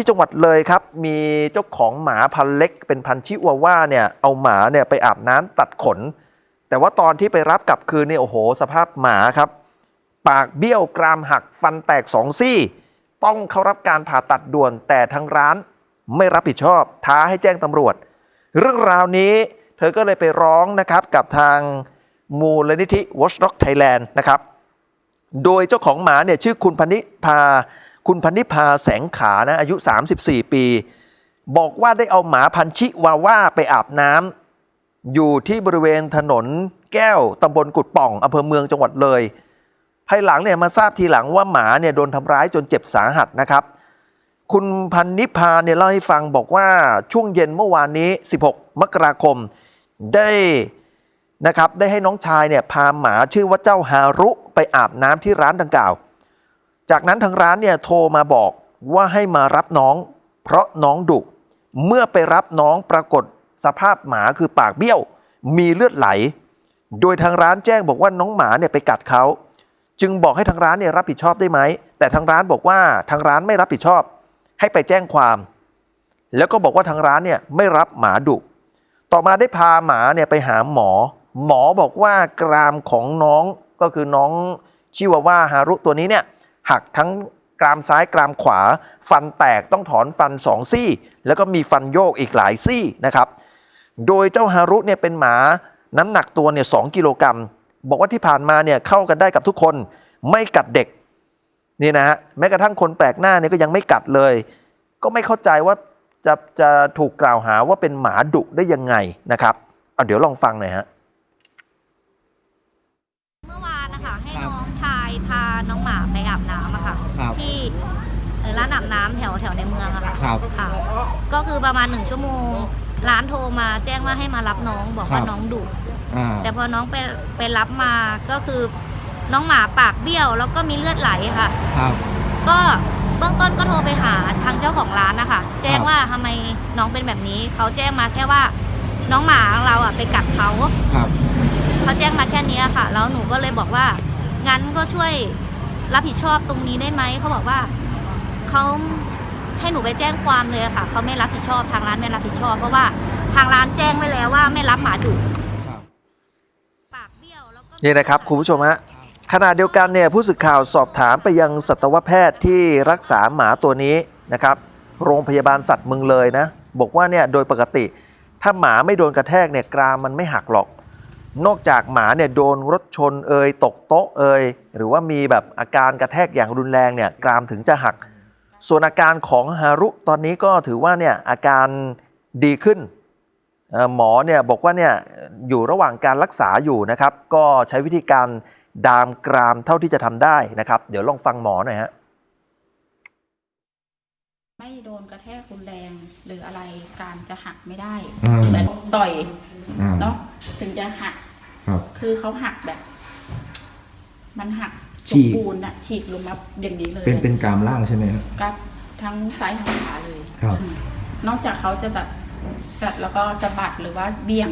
ที่จังหวัดเลยครับมีเจ้าของหมาพันเล็ก เป็นพันชิวาว่าเนี่ยเอาหมาเนี่ยไปอาบน้ำตัดขน แต่ว่าตอนที่ไปรับกลับคืนเนี่ยโอ้โห สภาพหมาครับ ปากเบี้ยวกรามหักฟันแตกสองซี่ ต้องเข้ารับการผ่าตัดด่วนแต่ทางร้านไม่รับผิดชอบ ท้าให้แจ้งตำรวจ เรื่องราวนี้เธอก็เลยไปร้องนะครับกับทางมูลนิธิ Watchdog Thailand นะครับโดยเจ้าของหมาเนี่ยชื่อคุณพนิพา คุณพันิพาแสงขานะอายุ 34 ปี บอกว่าได้เอาหมาพันชิวาว่าไปอาบน้ำอยู่ที่บริเวณถนนแก้วตำบลกุดป่องอำเภอเมืองจังหวัดเลย ภายหลังเนี่ยมาทราบทีหลังว่าหมาเนี่ยโดนทำร้ายจนเจ็บสาหัสนะครับ คุณพันนิพาเนี่ยเล่าให้ฟังบอกว่าช่วงเย็นเมื่อวานนี้ 16 มกราคมได้นะครับได้ให้น้องชายเนี่ยพาหมาชื่อว่าเจ้าฮารุไปอาบน้ำที่ร้านดังกล่าว จากนั้นทางร้านเนี่ยโทรมาบอกว่าให้มารับน้อง เพราะน้องดุเมื่อไปรับน้องปรากฏสภาพหมาคือปากเบี้ยว มีเลือดไหล โดยทางร้านแจ้งบอกว่าน้องหมาเนี่ยไปกัดเขาจึงบอกให้ทางร้านเนี่ยรับผิดชอบได้ไหม แต่ทางร้านบอกว่าทางร้านไม่รับผิดชอบ ให้ไปแจ้งความ แล้วก็บอกว่าทางร้านเนี่ยไม่รับหมาดุ ต่อมาได้พาหมาเนี่ยไปหาหมอ หมอบอกว่ากรามของน้องก็คือน้องชิวาว่าฮารุตัวนี้เนี่ย หักทั้งกรามซ้ายกรามขวา ฟันแตกต้องถอนฟันสองซี่ แล้วก็มีฟันโยกอีกหลายซี่นะครับ โดยเจ้าฮารุเนี่ยเป็นหมาน้ำหนักตัวเนี่ยสกิโลกรัมบอกว่าที่ผ่านมาเนี่ยเข้ากันได้กับทุกคนไม่กัดเด็กนี่นะฮะแม้กระทั่งคนแปลกหน้าเนี่ยก็ยังไม่กัดเลย ก็ไม่เข้าใจว่าจะจะถูกกล่าวหาว่าเป็นหมาดุได้ยังไงนะครับเอาเดี๋ยวลองฟังหน่อยฮะ เมื่อวานนะคะ ให้ครับน้องชายพาน้องหมาไปอาบน้ำอะค่ะ ครับที่เอ่อร้านอาบน้ำแถวแถวในเมืองอะค่ะครับค่ะ ก็คือประมาณหนึ่งชั่วโมง ร้านโทรมาแจ้งว่าให้มารับน้องบอกว่าครับ น้องดุ อ่า แต่พอน้องไปไปรับมาก็คือน้องหมาปากเบี้ยว แล้วก็มีเลือดไหลค่ะ ครับ ก็เบื้องต้นก็โทรไปหาทางเจ้าของร้านนะคะแจ้งครับ ว่าทำไมน้องเป็นแบบนี้ เขาแจ้งมาแค่ว่าน้องหมาของเราอะไปกัดเขา ครับ เขาแจ้งมาแค่นี้ค่ะ แล้วหนูก็เลยบอกว่า งั้นก็ช่วยรับผิดชอบตรงนี้ได้ไหมเขาบอกว่าเขาให้หนูไปแจ้งความเลยค่ะเขาไม่รับผิดชอบทางร้านไม่รับผิดชอบ เพราะว่าทางร้านแจ้งไว้แล้วว่าไม่รับหมาดุครับปากเบี้ยวแล้วก็นี่นะครับคุณผู้ชมฮะขณะเดียวกันเนี่ยผู้สื่อข่าวสอบถามไปยังสัตวแพทย์ที่รักษาหมาตัวนี้นะครับ โรงพยาบาลสัตว์เมืองเลยนะ บอกว่าเนี่ยโดยปกติ ถ้าหมาไม่โดนกระแทกเนี่ยกรามมันไม่หักหรอก นอกจากหมาเนี่ยโดนรถชนเอยตกโต๊ะเอยหรือว่ามีแบบอาการกระแทกอย่างรุนแรงเนี่ยกรามถึงจะหัก ส่วนอาการของฮารุตอนนี้ก็ถือว่าเนี่ยอาการดีขึ้นหมอเนี่ยบอกว่าเนี่ยอยู่ระหว่างการรักษาอยู่นะครับ ก็ใช้วิธีการดามกรามเท่าที่จะทำได้นะครับ เดี๋ยวลองฟังหมอหน่อยฮะ โดนกระแทกรุนแรง หรืออะไรการจะหักไม่ได้อืม เหมือนต่อยอ่าเนาะถึงจะหักครับ คือเขาหักแบบ มันหักฉีสมก บูรณ์อะฉีกลงมาอย่างนี้เลยเป็นเป็นกรามล่างใช่ไหมครับ กับทั้งซ้ายทั้งขวาเลยครับ อืมนอกจากเขาจะแบบกัดแล้วก็สะบัดหรือว่าเบี่ยง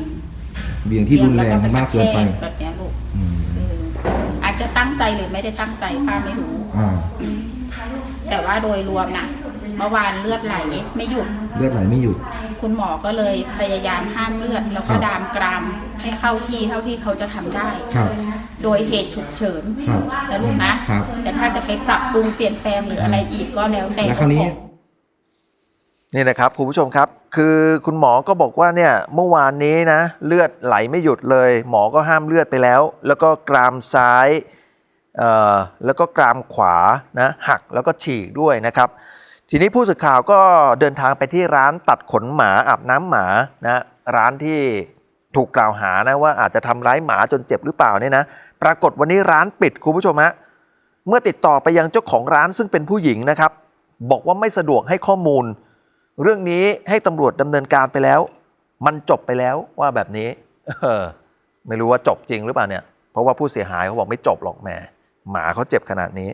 เบี่ยงที่รุนแรงบี่ยมากเกินไปแล้วก็แบบเนี้ยลูกอืมเอออาจจะตั้งใจหรือไม่ได้ตั้งใจป้าไม่รู้ อ่า แต่ว่าโดยรวมนะเมื่อวานเลือดไหลไม่หยุด เลือดไหลไม่หยุด คุณหมอก็เลยพยายามห้ามเลือด แล้วก็ครับดามกรามให้เข้าที่เท่าที่เขาจะทำได้ ครับ โดยเหตุฉุกเฉินครับนะลูกนะครับแต่ถ้าจะไปปรับปรุงเปลี่ยนแปลงหรืออะไรอีกก็แล้วแต่แล้วคราวนี้นี่นะครับคุณผู้ชมครับ คือคุณหมอก็บอกว่าเนี่ยเมื่อวานนี้นะ เลือดไหลไม่หยุดเลย หมอก็ห้ามเลือดไปแล้ว แล้วก็กรามซ้ายเอ่อ แล้วก็กรามขวานะหักแล้วก็ฉีกด้วยนะครับ ทีนี้ผู้สื่อข่าวก็เดินทางไปที่ร้านตัดขนหมาอาบน้ำหมานะร้านที่ถูกกล่าวหานะว่าอาจจะทำร้ายหมาจนเจ็บหรือเปล่าเนี่ยนะปรากฏวันนี้ร้านปิดคุณผู้ชมฮะเมื่อติดต่อไปยังเจ้าของร้านซึ่งเป็นผู้หญิงนะครับ บอกว่าไม่สะดวกให้ข้อมูล เรื่องนี้ให้ตำรวจดำเนินการไปแล้ว มันจบไปแล้วว่าแบบนี้ไม่รู้ว่าจบจริงหรือเปล่าเนี่ย เพราะว่าผู้เสียหายเขาบอกไม่จบหรอกแหม หมาเขาเจ็บขนาดนี้